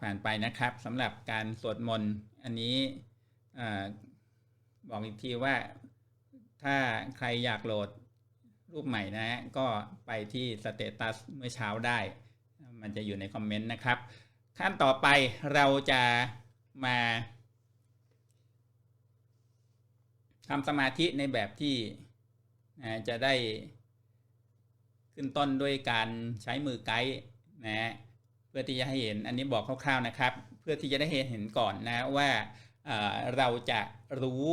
ผ่านไปนะครับสำหรับการสวดมนต์อันนี้อบอกอีกทีว่าถ้าใครอยากโหลดรูปใหม่นะฮะก็ไปที่สเตตัสเมื่อเช้าได้ มันจะอยู่ในคอมเมนต์นะครับ ขั้นต่อไปเราจะมาทำสมาธิในแบบที่จะได้ขึ้นต้นด้วยการใช้มือไกด์นะฮะ เพื่อที่จะให้เห็นอันนี้บอกคร่าวๆนะครับ เพื่อที่จะได้เห็นก่อนนะว่าเราจะรู้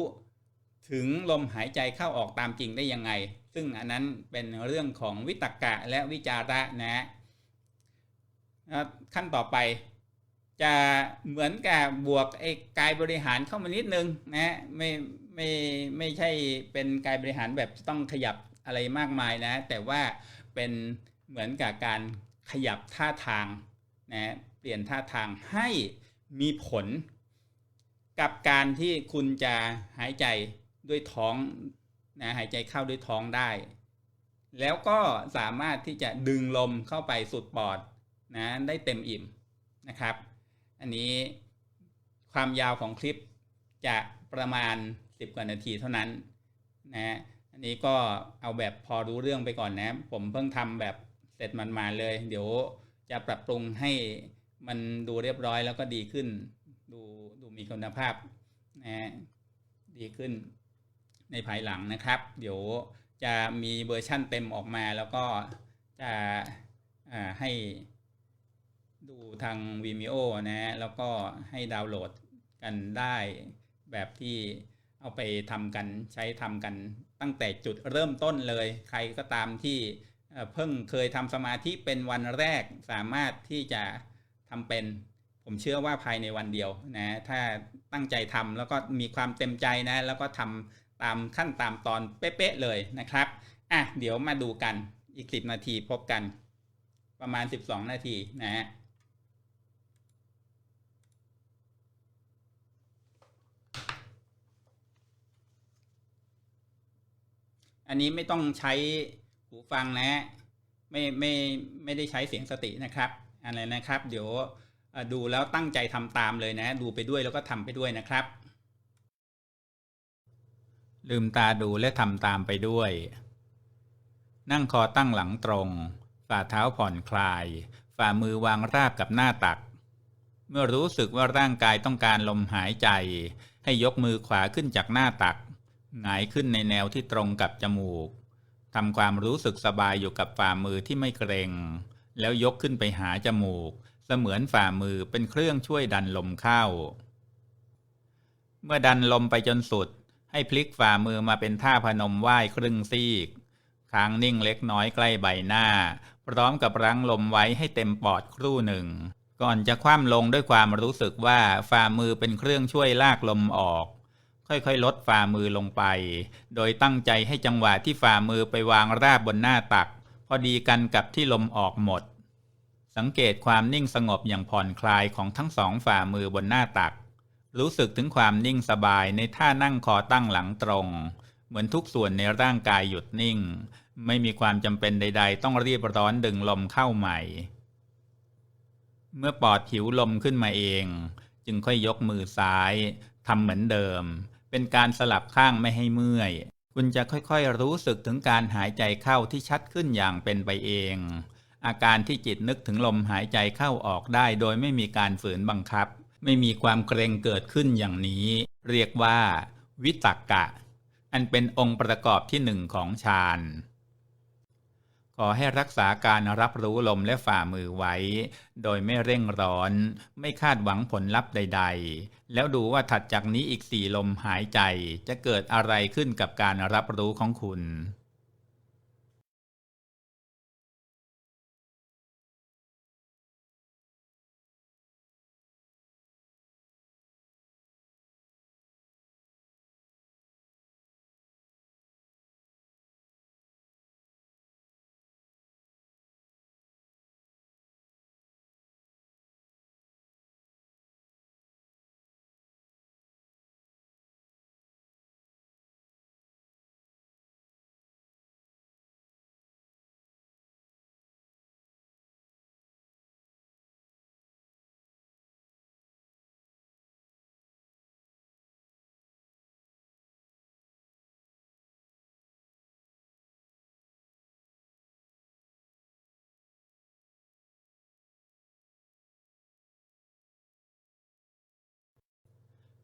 ถึงลมหายใจเข้าออกตามจริงได้ยังไง ซึ่งอันนั้นเป็นเรื่องของวิตกกะและวิจาระนะขั้นต่อไปจะเหมือนกับบวกไอ้กายบริหารเข้ามานิดนึงนะไม่ไม่ไม่ใช่เป็นกายบริหารแบบต้องขยับอะไรมากมายนะ แต่ว่าเป็นเหมือนกับการขยับท่าทาง นะเปลี่ยนท่าทางให้มีผล กับการที่คุณจะหายใจด้วยท้องนะหายใจเข้าด้วยท้องได้ แล้วก็สามารถที่จะดึงลมเข้าไปสุดปอดนะได้เต็มอิ่มนะครับ อันนี้ความยาวของคลิปจะประมาณ 10 กว่านาทีเท่านั้นนะอันนี้ก็เอาแบบพอรู้เรื่องไปก่อนนะ ผมเพิ่งทำแบบเสร็จมันมาเลย เดี๋ยว จะปรับปรุงให้มันดูเรียบร้อยแล้วก็ดีขึ้น ดูดูมีคุณภาพนะดีขึ้นในภายหลังนะครับ เดี๋ยวจะมีเวอร์ชั่นเต็มออกมาแล้วก็จะอ่าให้ดูทาง Vimeo นะฮะแล้วก็ให้ดาวน์โหลดกันได้แบบที่เอาไปทำกันใช้ทำกันตั้งแต่จุดเริ่มต้นเลย ใครก็ตามที่ เพิ่งเคยทำสมาธิเป็นวันแรกสามารถที่จะทำเป็น ผมเชื่อว่าภายในวันเดียวนะถ้าตั้งใจทำแล้วก็มีความเต็มใจนะ แล้วก็ทำตามขั้นตามตอนเป๊ะๆเลยนะครับอะเดี๋ยวมาดูกันอีก 10 นาทีพบกัน ประมาณ 12 นาทีนะฮะอันนี้ไม่ต้องใช้ หูฟังนะฮะไม่ไม่ไม่ได้ใช้เสียงสตินะครับอะไรนะครับ เดี๋ยวดูแล้วตั้งใจทำตามเลยนะ ดูไปด้วยแล้วก็ทำไปด้วยนะครับ ลืมตาดูและทำตามไปด้วย นั่งคอตั้งหลังตรง ฝ่าเท้าผ่อนคลาย ฝ่ามือวางราบกับหน้าตัก เมื่อรู้สึกว่าร่างกายต้องการลมหายใจ ให้ยกมือขวาขึ้นจากหน้าตัก หงายขึ้นในแนวที่ตรงกับจมูก ทำความรู้สึกสบายอยู่กับฝ่ามือที่ไม่เกรงแล้วยกขึ้นไปหาจมูก เสมือนฝ่ามือเป็นเครื่องช่วยดันลมเข้า เมื่อดันลมไปจนสุด ให้พลิกฝ่ามือมาเป็นท่าพนมไหว้ครึ่งซีกค้างนิ่งเล็กน้อยใกล้ใบหน้า พร้อมกับรั้งลมไว้ให้เต็มปอดครู่หนึ่ง ก่อนจะคว่ำลงด้วยความรู้สึกว่าฝ่ามือเป็นเครื่องช่วยลากลมออก ค่อยๆ ลดฝ่ามือลงไป โดยตั้งใจให้จังหวะที่ฝ่ามือไปวางราบบนหน้าตัก พอดีกันกับที่ลมออกหมด สังเกตความนิ่งสงบอย่างผ่อนคลายของทั้งสองฝ่ามือบนหน้าตัก รู้สึกถึงความนิ่งสบายในท่านั่งคอตั้งหลังตรง เหมือนทุกส่วนในร่างกายหยุดนิ่ง ไม่มีความจำเป็นใด ๆ ต้องรีบร้อนดึงลมเข้าใหม่ เมื่อปอดหิวลมขึ้นมาเอง จึงค่อยยกมือซ้ายทำเหมือนเดิม เป็นการสลับข้างไม่ให้เมื่อย คุณจะค่อยๆรู้สึกถึงการหายใจเข้าที่ชัดขึ้นอย่างเป็นไปเอง อาการที่จิตนึกถึงลมหายใจเข้าออกได้โดยไม่มีการฝืนบังคับ ไม่มีความเกรงเกิดขึ้นอย่างนี้ เรียกว่า วิตกกะ อันเป็นองค์ประกอบที่หนึ่งของฌาน ขอให้รักษาการรับรู้ลมและฝ่ามือไว้ โดยไม่เร่งร้อน ไม่คาดหวังผลลัพธ์ใด ๆ แล้วดูว่าถัดจากนี้อีกสี่ลมหายใจจะเกิดอะไรขึ้นกับการรับรู้ของคุณ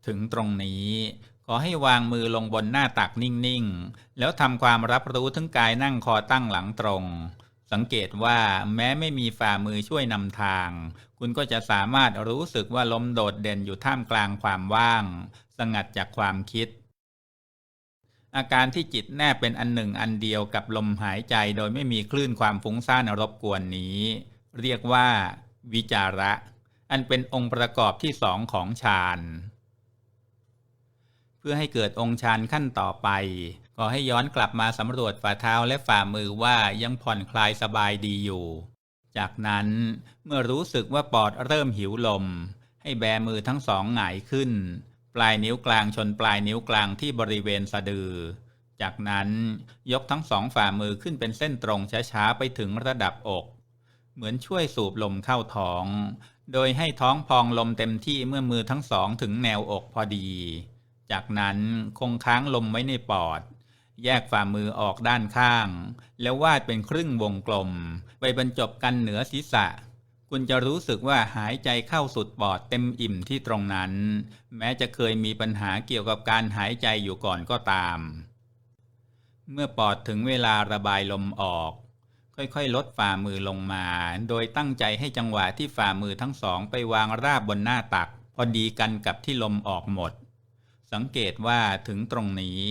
ถึงตรงนี้ ขอให้วางมือลงบนหน้าตักนิ่งๆ แล้วทำความรับรู้ถึงกายนั่งคอตั้งหลังตรง สังเกตว่าแม้ไม่มีฝ่ามือช่วยนำทาง คุณก็จะสามารถรู้สึกว่าลมโดดเด่นอยู่ท่ามกลางความว่าง สงัดจากความคิด อาการที่จิตแนบเป็นอันหนึ่งอันเดียวกับลมหายใจโดยไม่มีคลื่นความฟุ้งซ่านรบกวนนี้ เรียกว่า วิจาระ อันเป็นองค์ประกอบที่สองของฌาน พื่อให้เกิดองค์ฌานขั้นต่อไป ก็ให้ย้อนกลับมาสำรวจฝ่าเท้าและฝ่ามือว่ายังผ่อนคลายสบายดีอยู่ จากนั้นเมื่อรู้สึกว่าปอดเริ่มหิวลม ให้แบมือทั้งสองหงายขึ้น ปลายนิ้วกลางชนปลายนิ้วกลางที่บริเวณสะดือ จากนั้นยกทั้งสองฝ่ามือขึ้นเป็นเส้นตรงช้าๆไปถึงระดับอก เหมือนช่วยสูบลมเข้าท้อง โดยให้ท้องพองลมเต็มที่เมื่อมือทั้งสองถึงแนวอกพอดี จากนั้นคงค้างลมไว้ในปอด แยกฝ่ามือออกด้านข้าง แล้ววาดเป็นครึ่งวงกลม ไปบรรจบกันเหนือศีรษะ คุณจะรู้สึกว่าหายใจเข้าสุดปอดเต็มอิ่มที่ตรงนั้น แม้จะเคยมีปัญหาเกี่ยวกับการหายใจอยู่ก่อนก็ตาม เมื่อปอดถึงเวลาระบายลมออก ค่อยๆ ลดฝ่ามือลงมา โดยตั้งใจให้จังหวะที่ฝ่ามือทั้งสองไปวางราบบนหน้าตัก พอดีกันกับที่ลมออกหมด สังเกตว่าถึงตรงนี้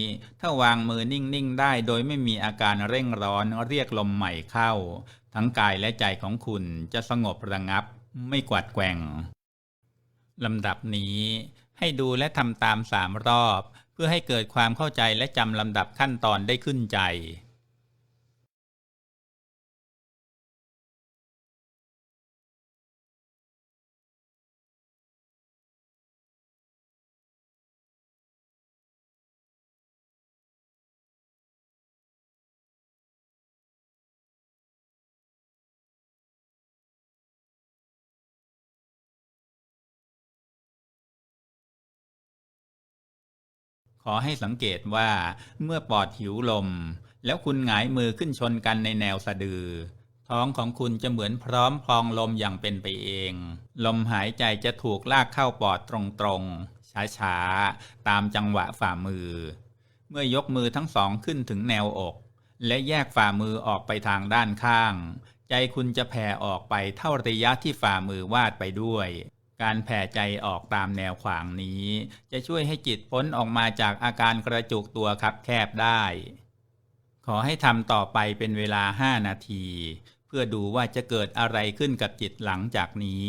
ถ้าวางมือนิ่ง ๆ ได้โดยไม่มีอาการเร่งร้อนเรียกลมใหม่เข้า ทั้งกายและใจของคุณจะสงบระงับ ไม่กวัดแกว่งลำดับนี้ให้ดูและทำตามสามรอบ เพื่อให้เกิดความเข้าใจและจำลำดับขั้นตอนได้ขึ้นใจ ขอให้สังเกตว่าเมื่อปอดหิวลม แล้วคุณหงายมือขึ้นชนกันในแนวสะดือ ท้องของคุณจะเหมือนพร้อมพองลมอย่างเป็นไปเอง ลมหายใจจะถูกลากเข้าปอดตรงๆ ช้าๆ ตามจังหวะฝ่ามือ เมื่อยกมือทั้งสองขึ้นถึงแนวอก และแยกฝ่ามือออกไปทางด้านข้าง ใจคุณจะแผ่ออกไปเท่าระยะที่ฝ่ามือวาดไปด้วย การแผ่ใจออกตามแนวขวางนี้ จะช่วยให้จิตพ้นออกมาจากอาการกระจุกตัวคับแคบได้ ขอให้ทำต่อไปเป็นเวลา 5 นาที เพื่อดูว่าจะเกิดอะไรขึ้นกับจิตหลังจากนี้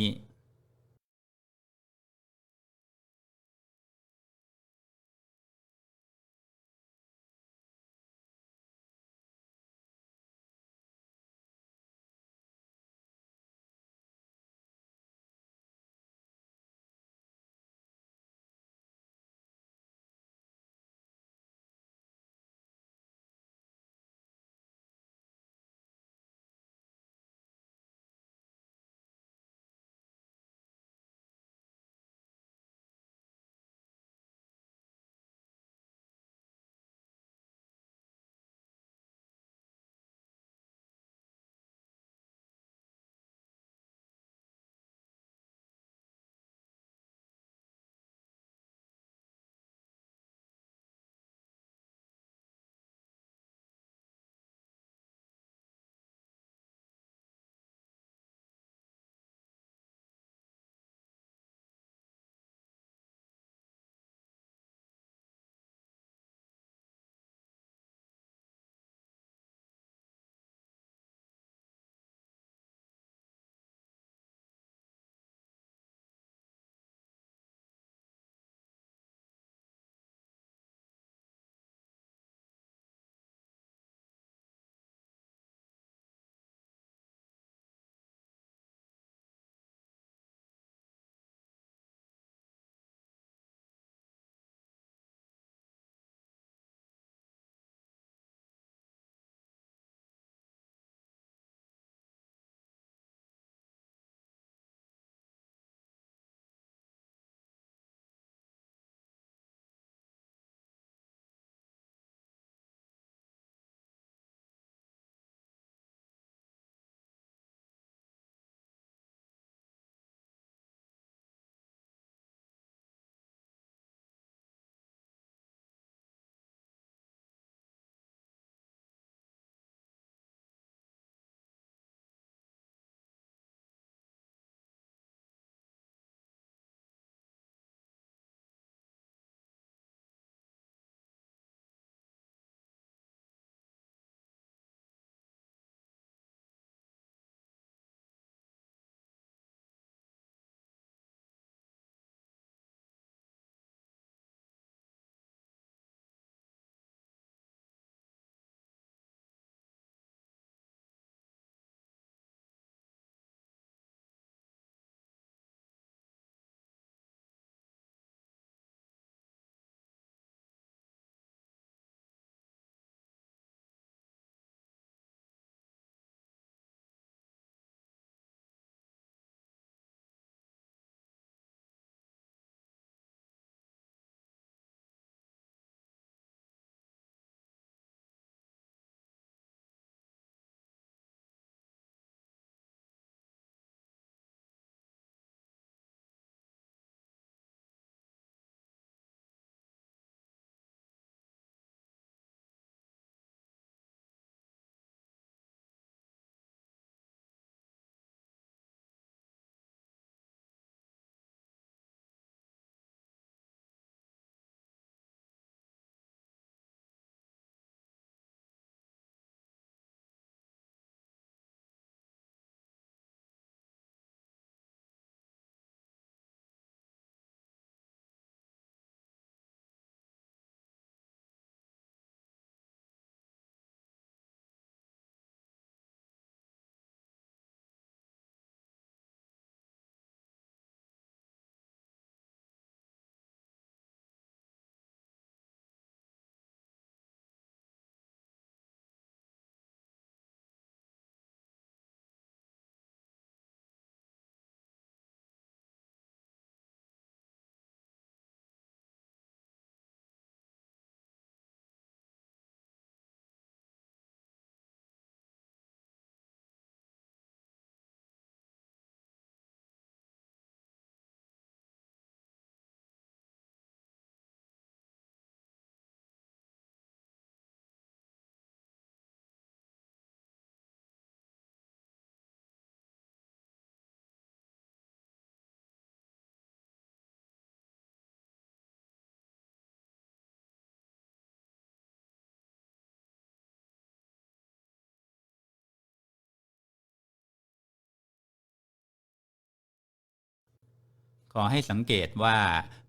ขอให้สังเกตว่า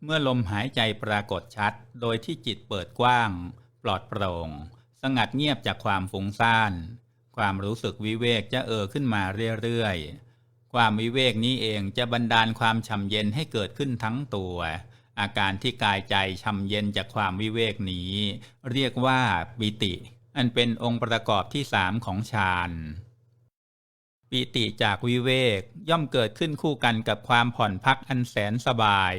เมื่อลมหายใจปรากฏชัด โดยที่จิตเปิดกว้าง ปลอดโปร่ง สงัดเงียบจากความฟุ้งซ่าน ความรู้สึกวิเวกจะเอ่อขึ้นมาเรื่อยๆ ความวิเวกนี้เองจะบันดาลความฉ่ำเย็นให้เกิดขึ้นทั้งตัว อาการที่กายใจฉ่ำเย็นจากความวิเวกนี้ เรียกว่าปิติ อันเป็นองค์ประกอบที่สามของฌาน ปิติจากวิเวกย่อมเกิดขึ้นคู่กันกับความผ่อนพักอันแสนสบาย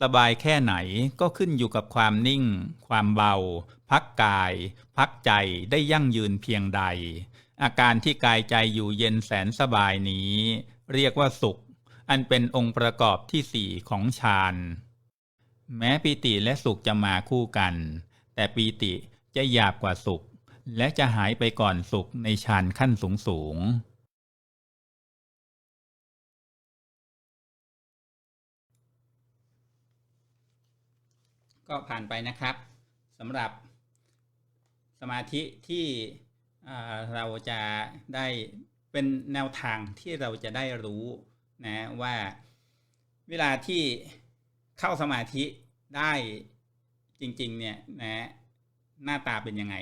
สบายแค่ไหนก็ขึ้นอยู่กับความนิ่ง ความเบา พักกาย พักใจได้ยั่งยืนเพียงใด อาการที่กายใจอยู่เย็นแสนสบายนี้ เรียกว่าสุข อันเป็นองค์ประกอบที่สี่ของฌานแม้ปีติและสุขจะมาคู่กัน แต่ปีติจะหยาบกว่าสุข และจะหายไปก่อนสุขในฌานขั้นสูงสูง ก็ผ่านไปนะครับสำหรับสมาธิที่เราจะได้เป็นแนวทางที่เราจะได้รู้นะว่าเวลาที่เข้าสมาธิได้จริงๆเนี่ยนะหน้าตาเป็นยังไง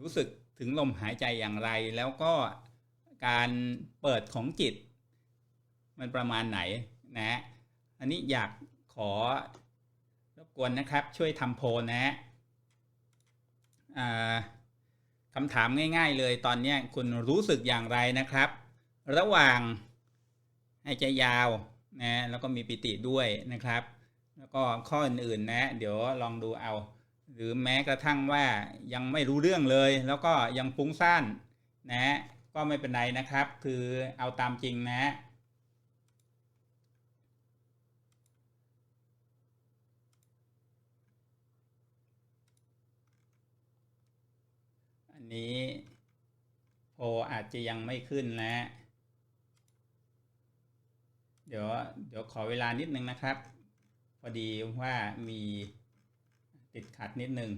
รู้สึกถึงลมหายใจอย่างไร แล้วก็การเปิดของจิต มันประมาณไหนนะอันนี้อยากขอ กวนนะครับ ช่วยทำโพลนะคำถามง่าย ๆ เลยตอนนี้คุณรู้สึกอย่างไรนะครับ ระหว่างหายใจยาวนะแล้วก็มีปิติด้วยนะครับ แล้วก็ข้ออื่นๆนะ เดี๋ยวลองดูเอา หรือแม้กระทั่งว่ายังไม่รู้เรื่องเลย แล้วก็ยังฟุ้งซ่านนะก็ไม่เป็นไรนะครับ คือเอาตามจริงนะ นี้โพอาจจะยังไม่ขึ้นแล้วเดี๋ยวเดี๋ยวขอเวลานิดนึงนะครับ พอดีว่ามีติดขัดนิดนึง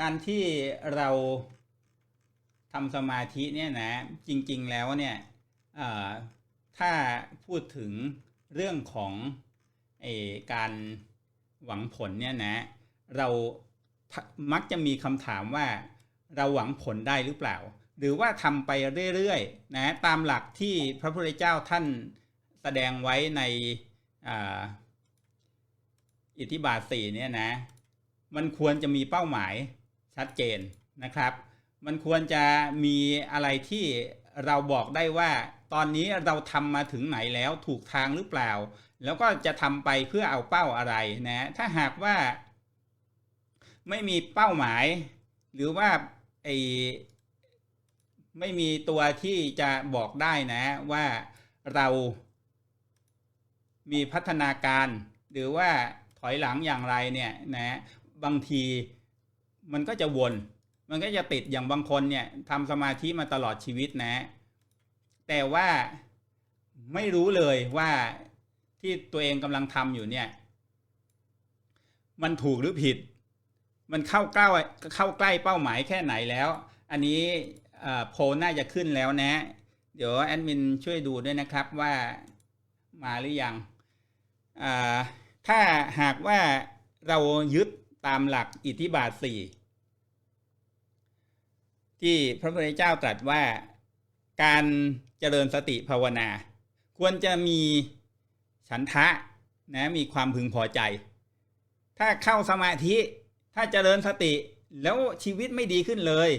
การที่เราทำสมาธิเนี่ยนะจริงๆแล้วเนี่ยถ้าพูดถึงเรื่องของอการ หวังผลเนี่ยนะ เรามักจะมีคำถามว่าเราหวังผลได้หรือเปล่า หรือว่าทำไปเรื่อยๆนะตามหลักที่พระพุทธเจ้าท่านแสดงไว้ในอิทธิบาทสี่เนี่ยนะ มันควรจะมีเป้าหมายชัดเจนนะครับ มันควรจะมีอะไรที่เราบอกได้ว่า ตอนนี้เราทำมาถึงไหนแล้วถูกทางหรือเปล่า แล้วก็จะทำไปเพื่อเอาเป้าอะไรนะ ถ้าหากว่า ไม่มีเป้าหมาย หรือว่าไอไม่มีตัวที่จะบอกได้นะว่าเรามีพัฒนาการ หรือว่าถอยหลังอย่างไรเนี่ยนะบางทีมันก็จะวน มันก็จะติดอย่างบางคนเนี่ยทำสมาธิมาตลอดชีวิตนะ แต่ว่าไม่รู้เลยว่า ที่ตัวเองกำลังทำอยู่เนี่ย มันถูกหรือผิด มันเข้าใกล้เข้าใกล้เป้าหมายแค่ไหนแล้ว อันนี้โพน่าจะขึ้นแล้วนะ เดี๋ยวแอดมินช่วยดูด้วยนะครับว่ามาหรือยังถ้าหากว่าเรายึดตามหลักอิทธิบาทสี่ที่พระพุทธเจ้าตรัสว่าการเจริญสติภาวนา ควรจะมี ฉันทะนะมีความพึงพอใจ ถ้าเข้าสมาธิ ถ้าเจริญสติแล้วชีวิตไม่ดีขึ้นเลย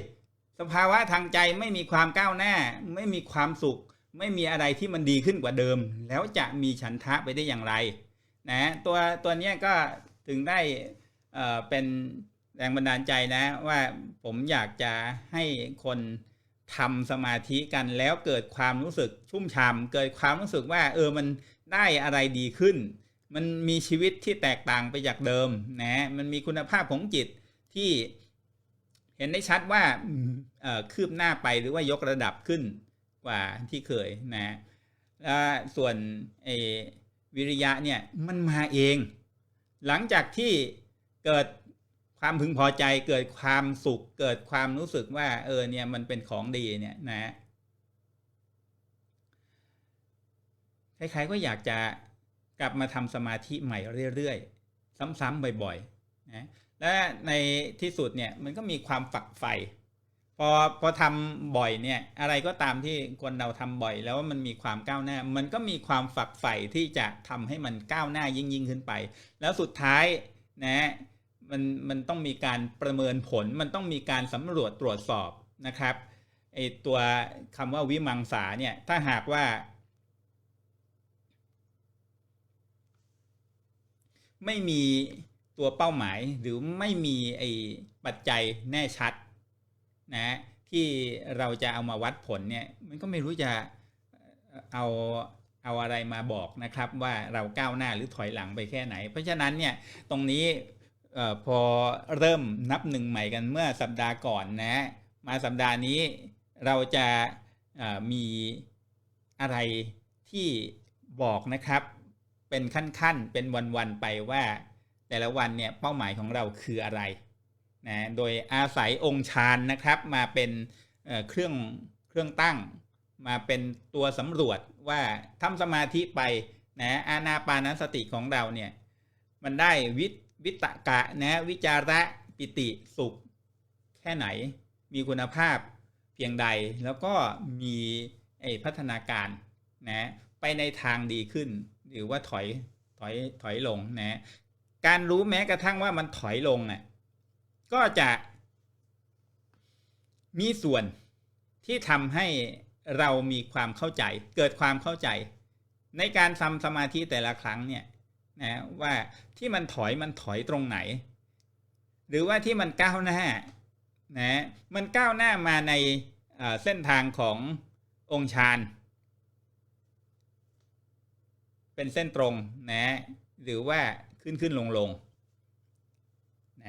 สภาวะทางใจไม่มีความก้าวหน้า ไม่มีความสุข ไม่มีอะไรที่มันดีขึ้นกว่าเดิม แล้วจะมีฉันทะไปได้อย่างไรนะตัวตัวนี้ก็ถึงได้เเป็นแรงบันดาลใจนะว่าผมอยากจะให้คนทำสมาธิกันแล้วเกิดความรู้สึกชุ่มฉ่าเกิดความรู้สึกว่าเออมัน ได้อะไรดีขึ้น มันมีชีวิตที่แตกต่างไปจากเดิมนะมันมีคุณภาพของจิตที่เห็นได้ชัดว่าคืบหน้าไปหรือว่ายกระดับขึ้นกว่าที่เคยนะส่วนวิริยะเนี่ยมันมาเอง หลังจากที่เกิดความพึงพอใจเกิดความสุขเกิดความรู้สึกว่าเออเนี่ยมันเป็นของดีเนี่ยนะ คล้ายๆก็อยากจะกลับมาทำสมาธิใหม่เรื่อยๆ ซ้ำๆบ่อยๆนะและในที่สุดเนี่ยมันก็มีความฝักใฝ่พอพอทำบ่อยเนี่ยอะไรก็ตามที่คนเราทำบ่อยแล้วมันมีความก้าวหน้า มันก็มีความฝักใฝ่ที่จะทำให้มันก้าวหน้ายิ่งยิ่งขึ้นไป แล้วสุดท้ายนะมันมันต้องมีการประเมินผล มันต้องมีการสำรวจตรวจสอบนะครับไอตัวคำว่าวิมังสาเนี่ยถ้าหากว่า ไม่มีตัวเป้าหมายหรือไม่มีไอ้ปัจจัยแน่ชัดนะที่เราจะเอามาวัดผลเนี่ยมันก็ไม่รู้จะเอาเอาอะไรมาบอกนะครับว่าเราก้าวหน้าหรือถอยหลังไปแค่ไหน เพราะฉะนั้นเนี่ยตรงนี้พอเริ่มนับหนึ่งใหม่กันเมื่อสัปดาห์ก่อนนะมาสัปดาห์นี้เราจะมีอะไรที่บอกนะครับ เป็นขั้นๆ เป็นวันๆ ไปว่า แต่ละวันเนี่ยเป้าหมายของเราคืออะไรนะโดยอาศัยองค์ฌานนะครับมาเป็นเเครื่องเครื่องตั้ง มาเป็นตัวสำรวจว่าทำสมาธิไปนะอานาปานสติของเราเนี่ยมันได้วิวิตกะนะวิจาระปิติสุข แค่ไหนมีคุณภาพเพียงใดแล้วก็มีไอพัฒนาการนะไปในทางดีขึ้น หรือว่าถอยถอยถอยลงนะการรู้แม้กระทั่งว่ามันถอยลงอะก็จะมีส่วนที่ทำให้เรามีความเข้าใจ เกิดความเข้าใจ ในการทำสมาธิแต่ละครั้งเนี่ยนะว่าที่มันถอยมันถอยตรงไหน หรือว่าที่มันก้าวหน้านะมันก้าวหน้ามาในเอ่อเส้นทางขององค์ฌาน เป็นเส้นตรงนะ หรือว่าขึ้นขึ้นลงลง